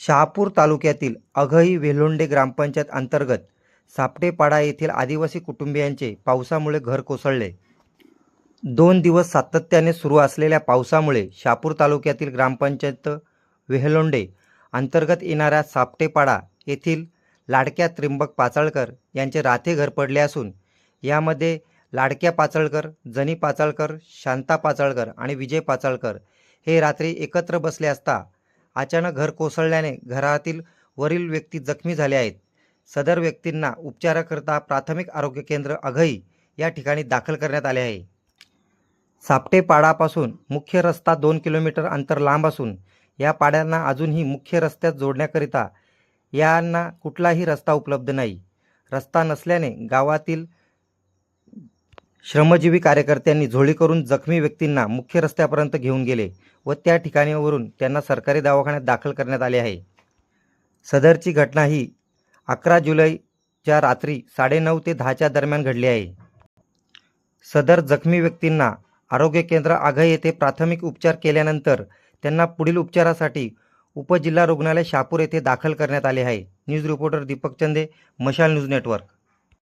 शहापूर तालुक्यातील अघई वेलोंडे ग्रामपंचायत अंतर्गत सापटेपाडा येथील आदिवासी कुटुंबियांचे पावसामुळे घर कोसळले. दोन दिवस सातत्याने सुरू असलेल्या पावसामुळे शहापूर तालुक्यातील ग्रामपंचायत वेहलोंडे अंतर्गत येणाऱ्या सापटेपाडा येथील लाडक्या त्रिंबक पाचाळकर यांचे राहते घर पडले असून यामध्ये लाडक्या पाचाळकर जनी पाचाळकर शांता पाचाळकर आणि विजय पाचाळकर हे रात्री एकत्र बसले असता अचानक घर कोसळल्याने घरातील वरील व्यक्ती जखमी झाले आहेत. सदर व्यक्तींना उपचाराकरता प्राथमिक आरोग्य केंद्र अघई या ठिकाणी दाखल करण्यात आले आहे. सापटेपाडापासून मुख्य रस्ता दोन किलोमीटर अंतर लांब असून या पाड्यांना अजूनही मुख्य रस्त्यात जोडण्याकरिता यांना कुठलाही रस्ता उपलब्ध नाही. रस्ता नसल्याने गावातील श्रमजीवी कार्यकर्त्यांनी झोळी करून जखमी व्यक्तींना मुख्य रस्त्यापर्यंत घेऊन गेले व त्या ठिकाणीवरून त्यांना सरकारी दवाखान्यात दाखल करण्यात आले आहे. सदरची घटना ही अकरा जुलैच्या रात्री साडेनऊ ते दहाच्या दरम्यान घडली आहे. सदर जखमी व्यक्तींना आरोग्य केंद्र आघई येथे प्राथमिक उपचार केल्यानंतर त्यांना पुढील उपचारासाठी उपजिल्हा रुग्णालय शापूर येथे दाखल करण्यात आले आहे. न्यूज रिपोर्टर दीपक चंदे मशाल न्यूज नेटवर्क.